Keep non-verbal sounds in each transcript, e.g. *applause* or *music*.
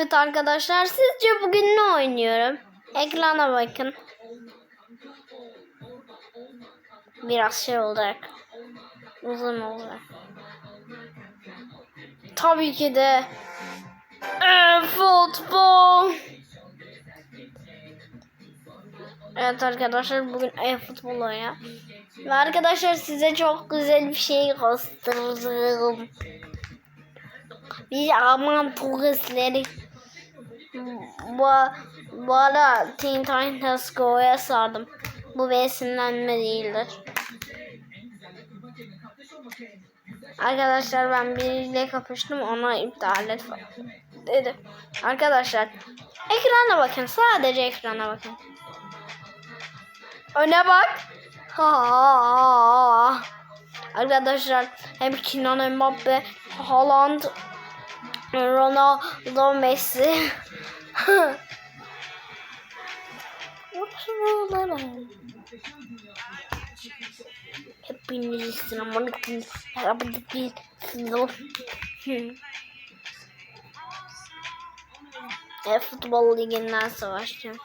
Evet arkadaşlar sizce bugün ne oynuyorum? Ekrana bakın. Biraz şey olacak. Uzun olacak. Tabii ki de e, futbol. Evet arkadaşlar bugün e-futbol oynuyor. Ve arkadaşlar size çok güzel bir şey göstereceğim. Biz Alman turistleri bu, bu ara Teen Titans Go'ya sardım. Bu bir esinlenme değildir. Arkadaşlar ben biriyle kapıştım ona iptal et falan dedi. Arkadaşlar ekrana bakın sadece ekrana bakın. Öne bak. Ha. Arkadaşlar hem Kylian Mbappe, Haaland, Ronaldo, Messi. Hepinizi selamünaleyküm. Selamünaleyküm. E, futbol liginden savaşacağım.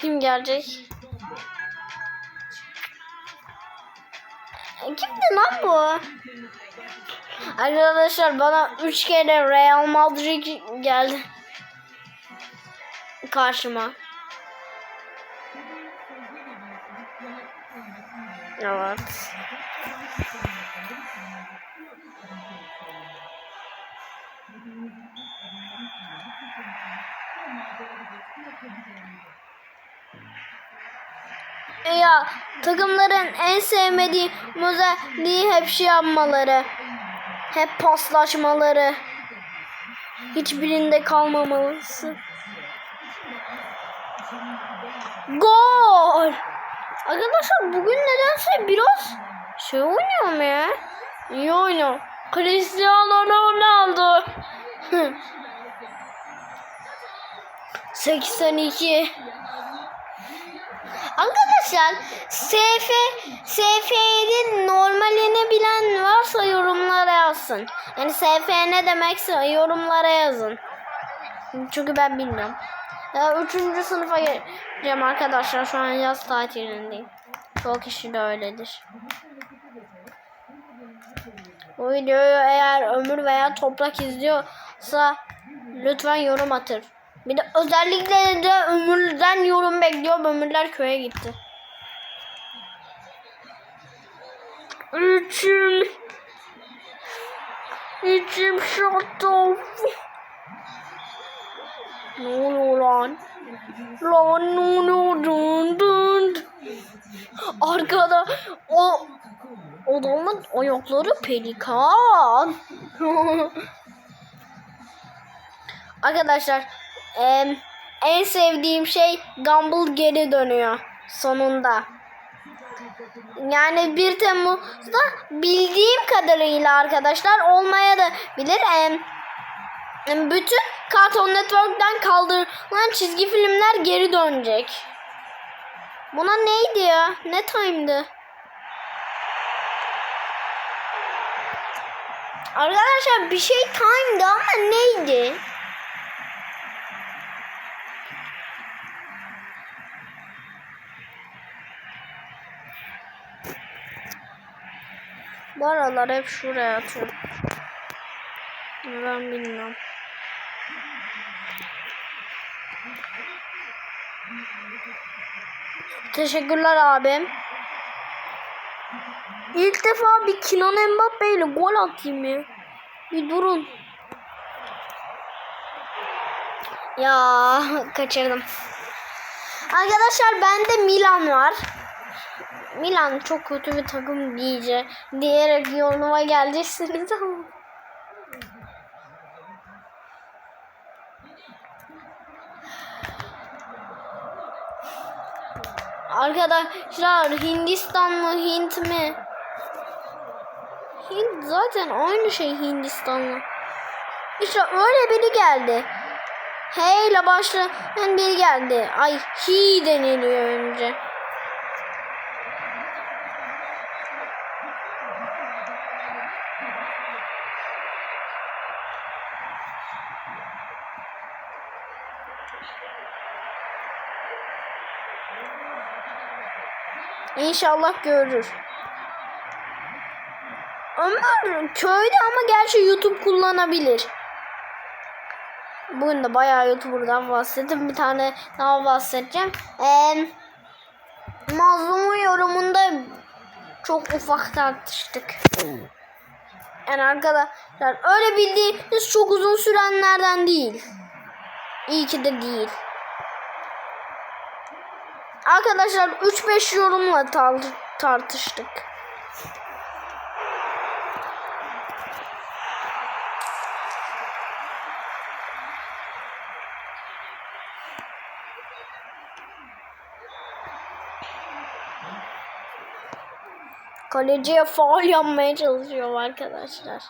Kim gelecek? Kimdi lan bu? Arkadaşlar bana 3 kere Real Madrid geldi. Karşıma. Evet. Ya takımların en sevmediğim özelliği hep şey yapmaları. Hep paslaşmaları. Hiçbirinde kalmamalısı. Gol! Arkadaşlar bugün nedense biraz şey oynuyorum ya. İyi oynuyorum. Cristiano Ronaldo. *laughs* 82 Arkadaşlar SF SF'nin normalini bilen varsa yorumlara yazsın. Yani SF ne demekse yorumlara yazın. Çünkü ben bilmiyorum. Ya, üçüncü sınıfa geleceğim arkadaşlar. Şu an yaz tatilindeyim. Çoğu kişi de öyledir. Bu videoyu eğer Ömür veya Toprak izliyorsa lütfen yorum atır. Bir de özellikle de Ömür'den yorum bekliyorum. Ömürler köye gitti. İçim İçim şato. Ne oluyor lan? Lan ne oluyor? Dın dın. Arkada o adamın ayakları pelikan. *laughs* Arkadaşlar em, en sevdiğim şey Gumball geri dönüyor sonunda. Yani 1 Temmuz'da bildiğim kadarıyla arkadaşlar olmaya da bilir. Em, bütün Cartoon Network'ten kaldırılan çizgi filmler geri dönecek. Buna neydi ya? Ne time'dı? Arkadaşlar bir şey time'dı ama neydi? Bu aralar hep şuraya atıyorum. Ben bilmiyorum. Teşekkürler abim. İlk defa bir Kylian Mbappe ile gol atayım ya. Bir durun. Ya *laughs* kaçırdım. Arkadaşlar bende Milan var. Milan çok kötü bir takım diye diyerek yoluma geleceksiniz ama. Arkadaşlar Hindistan mı Hint mi? Hint zaten aynı şey Hindistan'la. İşte öyle biri geldi. H ile başlayan biri geldi. Ay hi deniliyor önce. İnşallah görür. Ömer köyde ama gerçi YouTube kullanabilir. Bugün de bayağı YouTuber'dan bahsettim. Bir tane daha bahsedeceğim. Ee, Mazlum'un yorumunda çok ufak tartıştık. Yani arkadaşlar öyle bildiğiniz çok uzun sürenlerden değil. İyi ki de değil. Arkadaşlar 3-5 yorumla tar- tartıştık. Kaleciye faul yapmaya çalışıyorum arkadaşlar.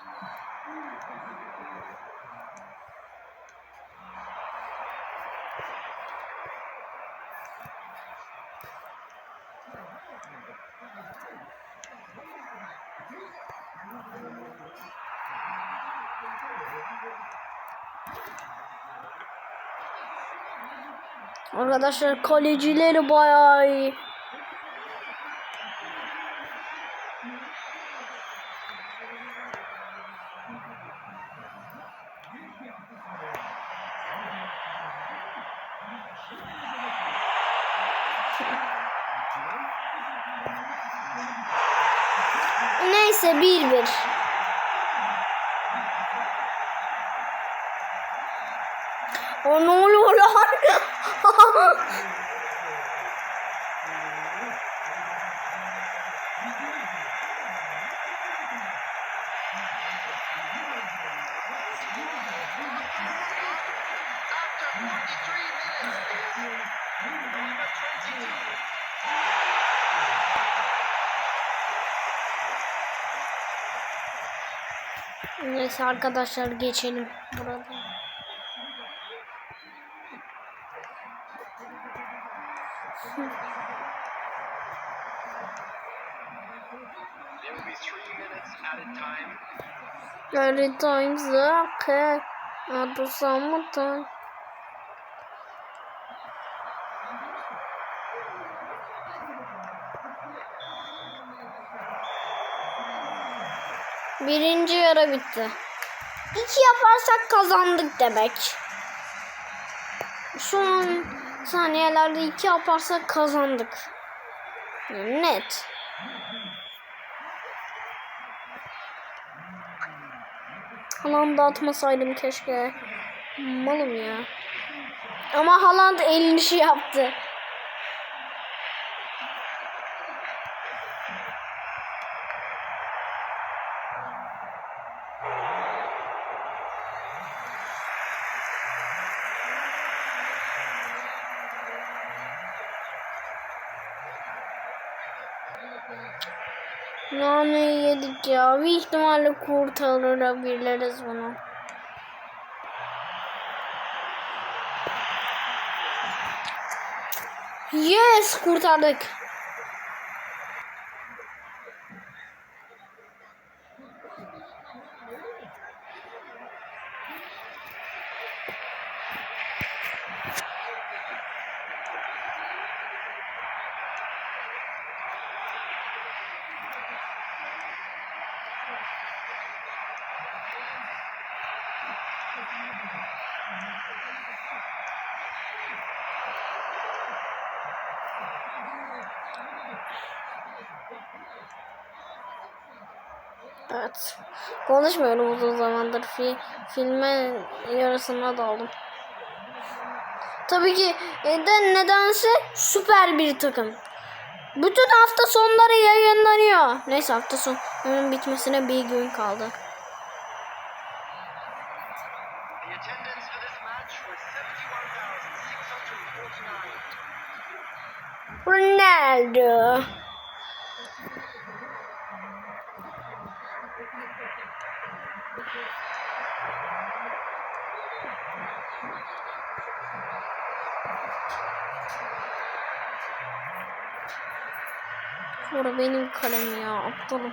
Arkadaşlar kalecileri bayağı iyi. Neyse 1-1. O ne oluyor lan? Neyse arkadaşlar geçelim burada. Every time's okay. At the summertime. Birinci yarı bitti. İki yaparsak kazandık demek. Son saniyelerde iki yaparsak kazandık. Net. Haaland'ı atmasaydım keşke. Malım ya. Ama Haaland elini şey yaptı. Naneyi yedik ya. Büyük ihtimalle kurtarabiliriz bunu. Yes kurtardık. Evet. Konuşmuyorum uzun zamandır. Fi filme yarısına daldım. Tabii ki e, de nedense süper bir takım. Bütün hafta sonları yayınlanıyor. Neyse hafta sonunun bitmesine bir gün kaldı. The attendance for this match was 71,649. Ronaldo. Sonra benim kalem ya aptalım.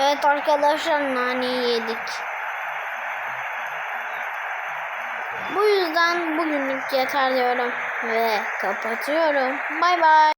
Evet arkadaşlar naneyi yedik. Bu yüzden bugünlük yeter diyorum ve kapatıyorum. Bay bay.